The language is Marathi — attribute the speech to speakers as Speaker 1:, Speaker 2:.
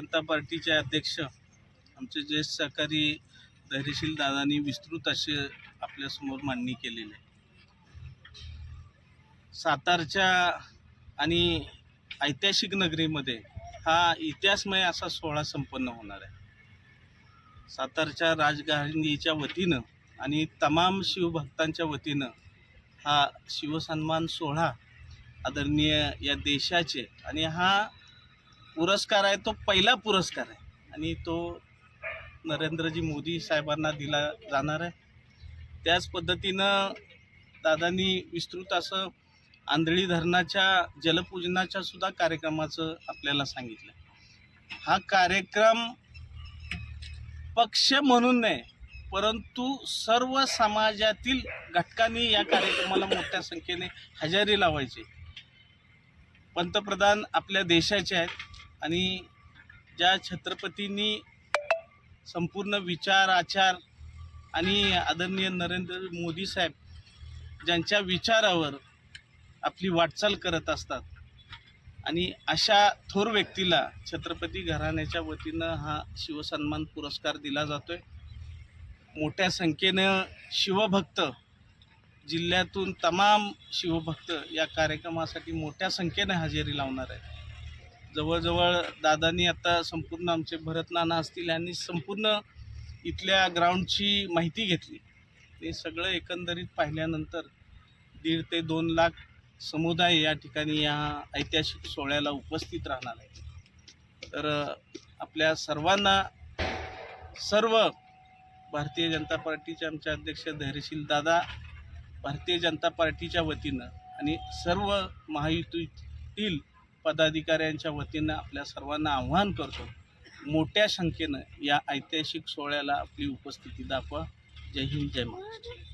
Speaker 1: जनता पार्टीचे अध्यक्ष आमचे ज्येष्ठ सहकारी धैर्यशील दादांनी विस्तृत असे आपल्यासमोर मांडणी केलेली आहे. सातारच्या आणि ऐतिहासिक नगरीमध्ये हा इतिहासमय असा सोहळा संपन्न होणार आहे. सातारच्या राजघराणीच्या वतीनं आणि तमाम शिवभक्तांच्या वतीनं हा शिवसन्मान सोहळा आदरणीय या देशाचे आणि हा पुरस्कार आहे तो पहिला पुरस्कार आहे. आणि तो नरेंद्रजी मोदी साहेबांना दिला जाणार आहे. त्याच पद्धतीनं दादांनी विस्तृत असं आंधळी धरणाच्या जलपूजनाच्या सुद्धा कार्यक्रमाचं आपल्याला सांगितलं. हा कार्यक्रम पक्ष म्हणून नाही परंतु सर्व समाजातील घटकांनी या कार्यक्रमाला मोठ्या संख्येने हजेरी लावायची. पंतप्रधान आपल्या देशाचे आहेत. आणि ज्या छत्रपतींनी संपूर्ण विचार आचार आणि आदरणीय नरेंद्र मोदी साहेब ज्यांच्या विचारावर आपली वाटचाल करत असतात आणि अशा थोर व्यक्तीला छत्रपती घराण्याच्या वतीनं हा शिवसन्मान पुरस्कार दिला जातोय. मोठ्या संख्येनं शिवभक्त जिल्ह्यातून तमाम शिवभक्त या कार्यक्रमासाठी मोठ्या संख्येने हजेरी लावणार आहे जवळजवळ दादांनी आता संपूर्ण आमचे भरत नाना असतील यांनी संपूर्ण इथल्या ग्राउंडची माहिती घेतली. ते सगळं एकंदरीत पाहिल्यानंतर दीड ते दोन लाख समुदाय या ठिकाणी या ऐतिहासिक सोहळ्याला उपस्थित राहणार आहे तर आपल्या सर्वांना सर्व भारतीय जनता पार्टीचे आमचे अध्यक्ष धैर्यशील दादा भारतीय जनता पार्टीच्या वतीनं आणि सर्व महायुतीतील पदाधिकाऱ्यांच्या वतीनं आपल्या सर्वांना आव्हान करतो मोठ्या संख्येनं या ऐतिहासिक सोहळ्याला आपली उपस्थिती दाखवा. जय हिंद जय महाराष्ट्र.